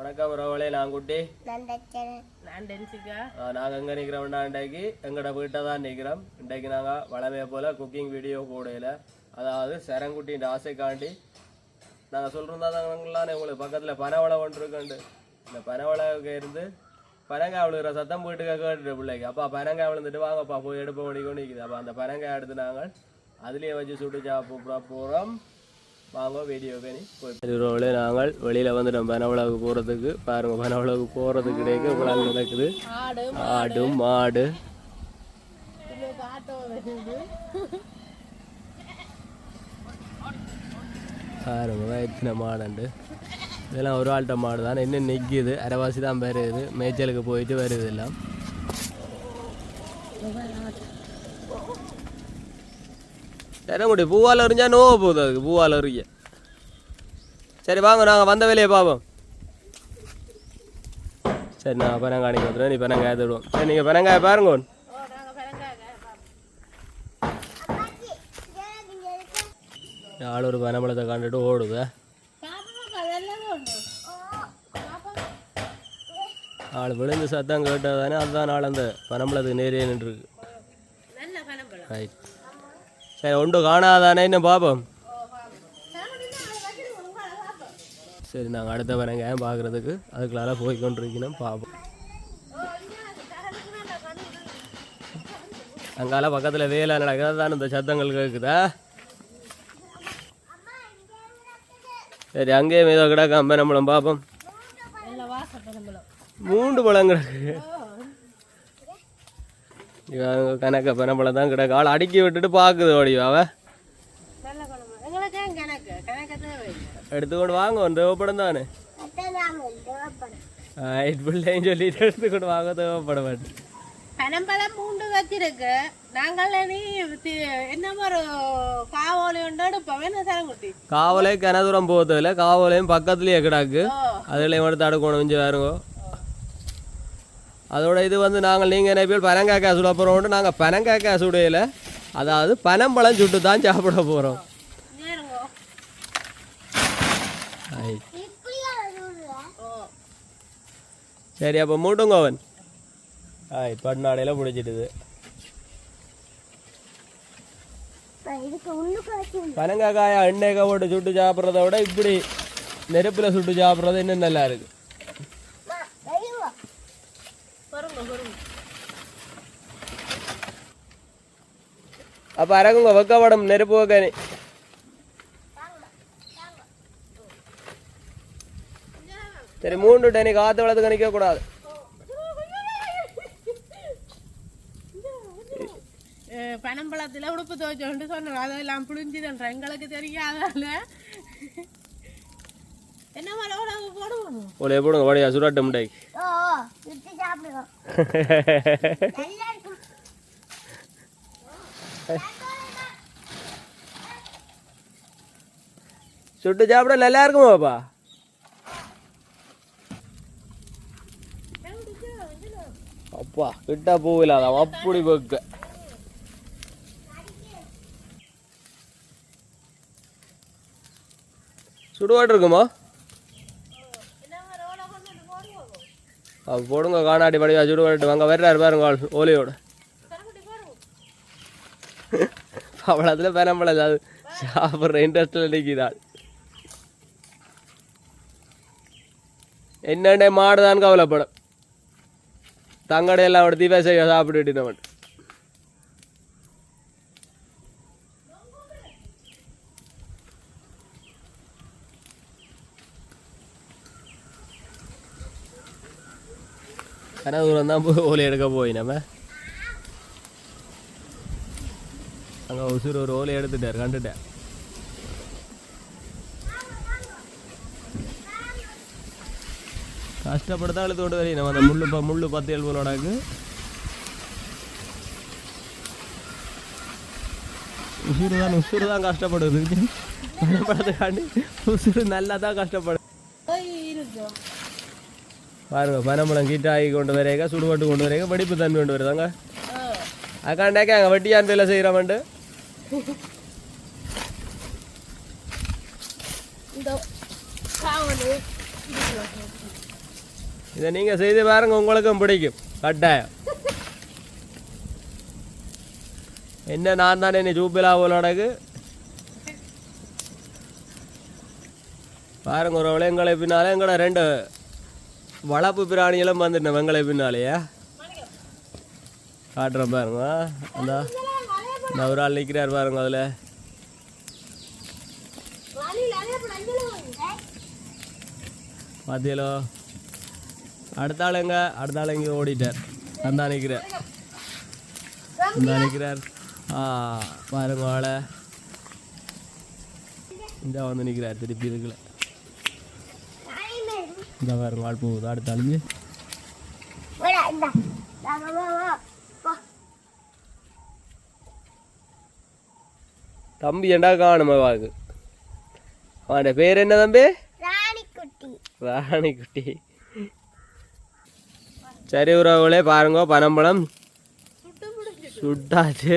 வணக்கம் ரோவலே நான் குட்டி. நான் டென்சிக்கா நாங்கள் எங்கே நிற்கிறோம்னா இன்றைக்கு? எங்களோட வீட்டை தான் நிற்கிறோம் இன்றைக்கு நாங்கள் வளமையை போல் குக்கிங் வீடியோ போடையில் அதாவது சரங்குட்டின்ற ஆசைக்காண்டி. நாங்கள் சொல்கிறதா தாங்களானே உங்களுக்கு பக்கத்தில் பனவளை ஒன்று இருக்குண்டு. இந்த பனவளவுக்கு இருந்து பனங்காய் விழுகிற சத்தம் வீட்டுக்கு கேட்டுட்டு பிள்ளைக்கு. அப்பா பனங்காய் விழுந்துட்டு வாங்கப்பா போய் எடுப்ப முடிக்கணும் நிற்குது அப்போ அந்த பனங்காய் எடுத்து நாங்கள் அதுலேயே வச்சு சுட்டு சாப்பிட போகிறோம் வாங்க வீடியோ பண்ணி போய் நாங்கள் வெளியில் வந்துட்டோம் பனவளவுக்கு போகிறதுக்கு பாருங்க பனவளவுக்கு போகிறதுக்கு இடையே இவ்வளோ நடக்குது ஆடு ஆடு மாடு பாருங்க எத்தனை மாடுண்டு இதெல்லாம் ஒரு ஆள்கிட்ட மாடு தான் இன்னும் நிற்கிது அரைவாசி தான் வருது மேய்ச்சலுக்கு போயிட்டு வருது எல்லாம் சரங்குடி பூவால் எறிஞ்சா நோவ போகுது அதுக்கு பூவால் எறிய. சரி வாங்க நாங்கள் வந்த வேலையை பார்ப்போம். சரி நான் பனங்காணிக்கு வந்துடுறேன் நீ பனங்காய தருவோம். சரி நீங்கள் பனங்காய பாருங்க. ஆள் ஒரு பனம்பழத்தை கண்டுட்டு ஓடுது. ஆள் விழுந்து சத்தம் கேட்டதானே அதுதான் ஆள் அந்த பனம்பழத்துக்கு நேரே நின்றுருக்கு. ரைட் சரி ஒன்று காணாதானே இன்னும் பார்ப்போம் சரி நாங்கள் அடுத்த வரங்க பார்க்குறதுக்கு அதுக்குள்ளால போய் கொண்டிருக்கணும் பார்ப்போம் அங்கால பக்கத்தில் வேலை நடக்குதா. தான் இந்த சத்தங்கள் கேட்குதா சரி அங்கேயே ஏதோ கிடக்க நம்மளும் பார்ப்போம் மூன்று பழம் கிடக்கு. கணக்க பனம்பழம் தான் கிடக்கு. ஆள் அடுக்கி விட்டுட்டு பார்க்குது ஓடிவாவ எடுத்துக்கொண்டு வாங்க ஒன்று தேவைப்படும் தானே? பிள்ளைன்னு சொல்லிட்டு எடுத்துக்கொண்டு வாங்க தேவைப்பட மாட்டேன் பனம்பழம் பூண்டு வச்சிருக்கு. நாங்கள் நீ என்ன ஒரு காவோலி உண்டு எடுப்போம். என்ன சரங்குட்டி காவலே கிணதுரம் போகிறதில்ல காவலையும் பக்கத்துலேயே கிடக்கு. ஓ. அதுலேயும் எடுத்து அடுக்கணும் கொஞ்சம் வேறுங்க. அதோட இது வந்து நாங்கள் நீங்கள் என்ன பேர் பனங்காய்க்காய் சுட போகிறோம்ட்டு நாங்கள் பனங்காய்க்காய் சுடையில் அதாவது பனம்பழம் சுட்டு தான் சாப்பிட போகிறோம் சரி அப்போ மூட்டுங்கோவன் ஆய் பட்நாடையில் பிடிச்சிட்டுது. பனங்காய்க்காயை எண்ணெய்க்காய் போட்டு சுட்டு சாப்பிட்றத விட இப்படி நெருப்பில் சுட்டு சாப்பிட்றது இன்னும் நல்லா இருக்குது அப்போ இறங்குங்க வெக்கப்படம் நெருப்பு வைக்கணி சரி மூன்று டனி காற்று வளர்த்து நிற்க கூடாது அஹ் பனம்பழத்துல உடுப்பு துவைச்சோண்டு சொன்னோம் அதெல்லாம் புளிஞ்சுதுன்ற எங்களுக்கு தெரியாதால என்ன போடுவோம் ஒரு எப்படிங்க ஓடியா சுடாட்டு முட்டைக்கு சுட்டு சாப்பிட நல்லா இருக்குமாப்பா அப்பா கிட்ட போகல அதான் அப்படி வைக்க. சுடுவாட்டு இருக்குமா? போடுங்க. காணாடி படிவா சுடுவாட்டு வாங்க வர்றாரு பாருங்க ஓலையோட. அவ்வளோத்துல பெரம்பளது அது சாப்பிட்ற இன்ட்ரெஸ்டில் நிற்கிறாள் என்னண்டே மாடுதான் கவலைப்படும் தங்கடையெல்லாம் அவட தீபா செய்ய சாப்பிட்டுட்டு நம்ம கன தூரம் தான் போய் ஓலை எடுக்க போய் நம்ம உசுறு ஒரு ஓலை எடுத்துட்டார் கண்டுட்டேன். கஷ்டப்பட்டு அழுத்து கொண்டு வரீங்க நம்ம அந்த முள்ளு ப- முள்ளு பத்து எழுபுனோடாக்கு உசுறு தான் உசுறு தான் கஷ்டப்படுது. பணப்படத்துக்காண்டி உசுறு நல்லா தான் கஷ்டப்படுது பாருங்க பனம்பழம் கீட்ட ஆகி கொண்டு வரேங்க சுடுபட்டு கொண்டு வரேங்க வெடிப்பு தன்மை கொண்டு வருதாங்க அக்காண்டாக்க அங்கே வட்டியான் வேலை செய்கிறவன்ட்டு இதை நீங்க செய்து பாருங்க உங்களுக்கும் பிடிக்கும். கட்டாயம். என்ன நான் தானே நீ சூப்பிலா போல நடக்கு? பாருங்க ஒரு விளையங்களை பின்னாலே எங்கட ரெண்டு வளர்ப்பு பிராணிகளும் வந்துட்டேன் வெங்களை பின்னாலேயே. காட்டுறேன் பாருங்க அந்த இந்த ஒரு ஆள் நிற்கிறார் பாருங்க அதில். பார்த்தியலோ அடுத்த ஆள் எங்க? அடுத்த ஆள் எங்கே ஓடிட்டார். அந்த நிற்கிறார் அந்த நிற்கிறார் ஆ பாருங்க ஆளை. இந்த வந்து நிற்கிறார் திருப்பி இருக்குல்ல இந்த பாருங்க ஆள் போகுது. அடுத்த ஆளுங்க தம்பி ஏண்டா காணுமா வாக்கு அவன் பேர் என்ன தம்பி? ராணிக்குட்டி. சரி உறவுகளே பாருங்க பனம்பழம் சுட்டாச்சு.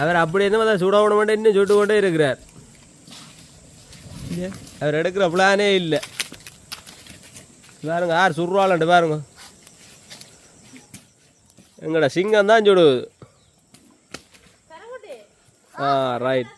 அவர் அப்படி என்ன சுட விட மாட்டேன் இன்னும் சுட்டு கொண்டே இருக்கிறார்? அவர் எடுக்கிற பிளானே இல்லை. பாருங்க யார் சுடுறாளன்ட்டு பாருங்க. எங்கடா சிங்கம் தான் சுடுவது ஆ ரைட்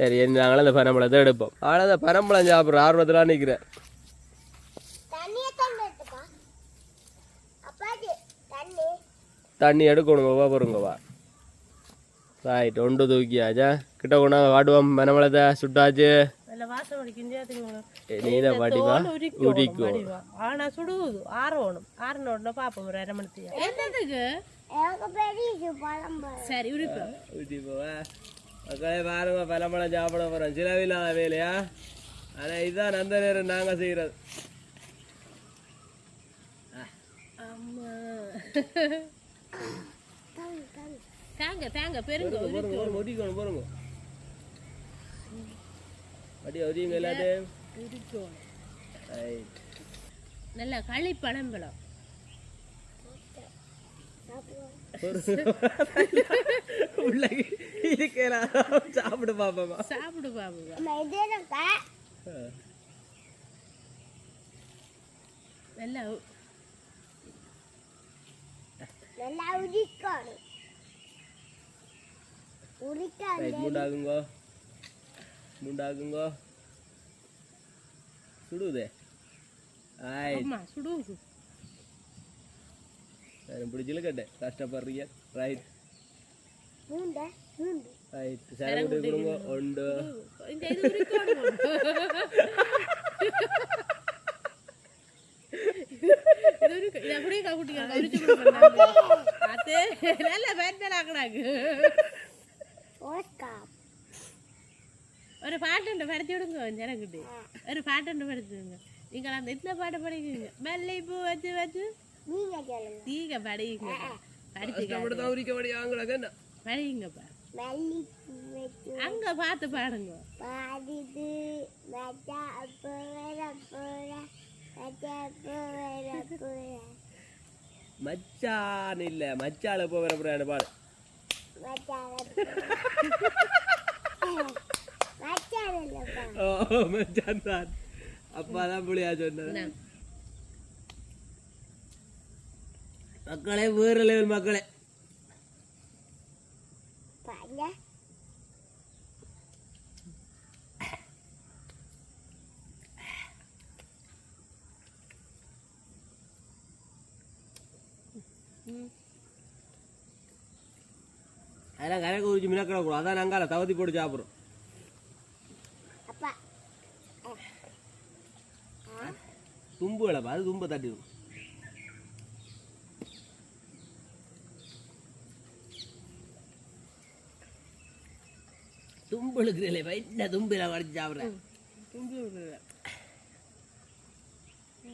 சரி நாங்களும் இந்த பனம்பழத்தை எடுப்போம். ஆனால் இந்த பனம்பழம் சாப்பிட்ற ஆர்வத்தில் நிற்கிறேன் தண்ணி எடுக்கணுங்க வா பாருங்க வா ரைட் ஒன்று தூக்கியாச்சா? கிட்ட கொண்டாங்க காட்டுவோம் பனம்பழத்தை சுட்டாச்சு. நல்ல வாசம் அடிக்கும் நீ தான் பாட்டிவா உரிக்கும் ஆனா சுடுவது ஆறணும் ஆறின உடனே பாப்போம் ஒரு அரை மணித்தியா சரி உரிப்போம் ஊட்டிப்போவா மக்களே பாருங்க பனம்பழம் சாப்பிட போகிறோம் சிலவில்லாத வேலையா? ஆனால் இதுதான் அந்த நேரம் நாங்கள் செய்கிறது தாங்க தாங்க பெருங்க ஒடிக்கணும் போருங்க அடி ஒடிங்க எல்லாத்தையும். நல்ல களி பனம்பழம் உள்ள இருக்கலாம் சாப்பிடு பாப்பா சாப்பிடு பாபுவா நல்லா உ- ரைட் முண்டாகுங்க சுடுதே ஆய் அம்மா சரி பிடிச்சிருக்கட்டே கஷ்டப்படுறீங்க ரைட் ரைட் சரி கொடுங்க உண்டு ஒரு பாட்டு படிச்சு விடுங்க ஜனக்கிட்டு ஒரு பாட்டு படிச்சுடுங்க நீங்கள் அந்த இந்த பாட்டை படிக்கிறீங்க மல்லை பூ வச்சு வச்சு நீங்க படிங்க படிங்கப்பா அங்க பார்த்து பாடுங்க பாடிது மச்சா போற போற மச்சா போற போற மச்சான் இல்ல மச்சால போ வர போறாரு பாடு ஓ மச்சான் தான். அப்பா தான் புள்ளியா சொன்னது மக்களே வேறு லெவல் மக்களே அதெல்லாம் கரைக்க உரிச்சு மினக்கிட கூடாது அதான் நாங்கள் தவத்தி போட்டு சாப்பிட்றோம் அப்பா தும்பு இழப்பா அது தும்பை தட்டிடும் தும்பு இழுக்கிறீங்களே வயிற்ற தும்பில வடிச்சு சாப்பிட்றேன். தும்பி விடுற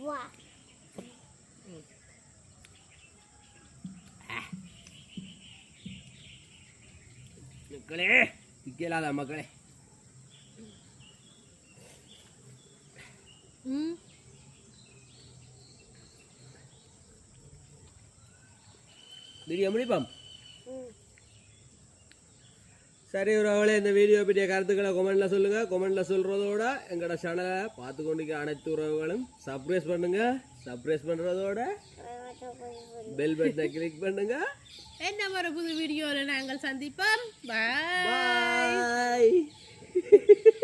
வா. மக்களே விற்கலாத மக்களே. ம். முடிப்போம் ம் சரி உறவுகளே இந்த வீடியோ பற்றிய கருத்துக்களை கொமெண்ட்ல சொல்லுங்க. கொமெண்ட்ல சொல்றதோட எங்களோட சேனலை பார்த்து கொண்டிருக்க அனைத்து உறவுகளும் சப்ஸ்கிரைப் பண்ணுங்க. சப்ஸ்கிரைப் பண்றதோட பெல் பட்டனை கிளிக் பண்ணுங்க. என்ன ஒரு புது வீடியோவில் நாங்கள் சந்திப்போம். பாய்